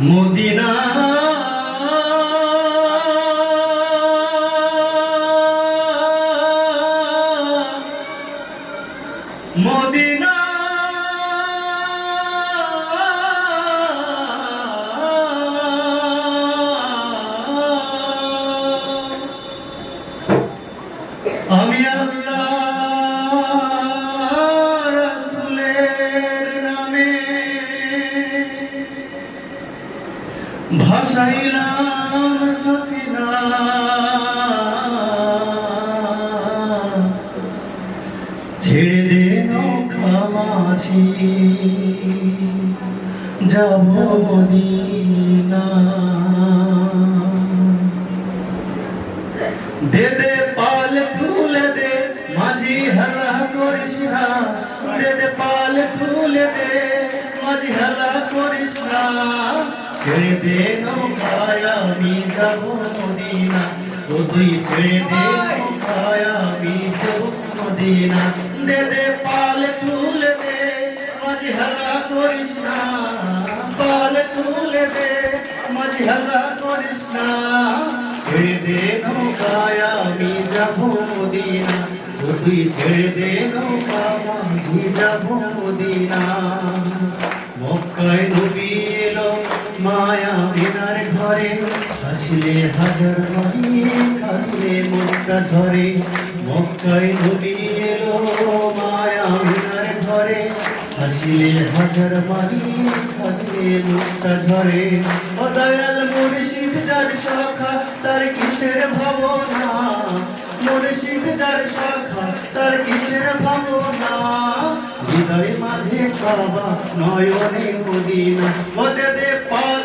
Medina. Medina. আমি আল্লাহ ভাসাইলাম সফিনা ছেড়ে দে নৌকা মাঝি। যাব মদিনা। দে দে পাল ফুলে দে, মাঝি হারা করিস না। দে দে পাল ফুলে দে, মাঝি ছেড়ে দে নৌকায় আমি যাব মদিনা ও তুই ছেড়ে দে নৌকায় আমি যাব মদিনা দে দে পাল ফুলে দে মাঝি হারা করিস না। পাল ফুলে দে মাঝি হারা করিস না। ছেড়ে দে নৌকায় আমি যাব মদিনা ও তুই ছেড়ে দে নৌকা মাঝি যাব মদিনা আসলে হাজার মারি কাঁদলে মুক্তা ধরে মক্কায় নবী এলো মায়া বিনার ঘরে। আসলে হাজার মারি কাঁদলে মুক্তা ধরে ও দয়াল মুর্শিদ যার শাখা, তার কিসের ভাবনা? মুর্শিদ যার শাখা, তার কিসের ভাবনা? হৃদয় মাঝে কাবা, নয়নে মদিনা। ওদে দে পাল